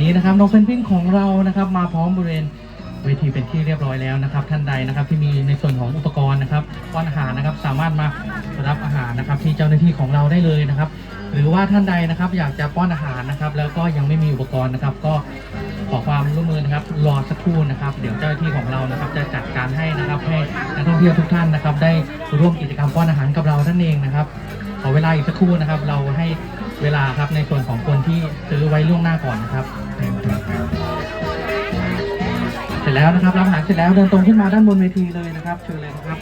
นี้นะครับน้องเพนกวินของเรานะครับ มาพร้อมบริเวณเวทีเป็นที่เรียบร้อยแล้วนะครับ ท่านใดนะครับที่มีในส่วนของอุปกรณ์นะครับป้อนอาหารนะครับสามารถมารับอาหารนะครับ ที่เจ้าหน้าที่ของเราได้เลยนะครับ หรือว่าท่านใดนะครับอยากจะป้อนอาหารนะครับ แล้วก็ยังไม่มีอุปกรณ์นะครับ ก็ขอความร่วมมือนะครับรอสักครู่นะครับ เดี๋ยวเจ้าหน้าที่ของเรานะครับ จะจัดการให้นะครับให้นักท่องเที่ยวทุกท่านนะครับ ได้ร่วมกิจกรรมป้อนอาหารกับเรานั่นเองนะครับ ขอเวลาอีกสักครู่นะครับ เราให้เวลาครับในส่วนของคนที่ซื้อไว้ล่วงหน้าก่อนนะครับเสร็จแล้วนะครับรับหนังเสร็จแล้วเดินตรงขึ้นมาด้านบนเวทีเลยนะครับเชิญเลยนะครับ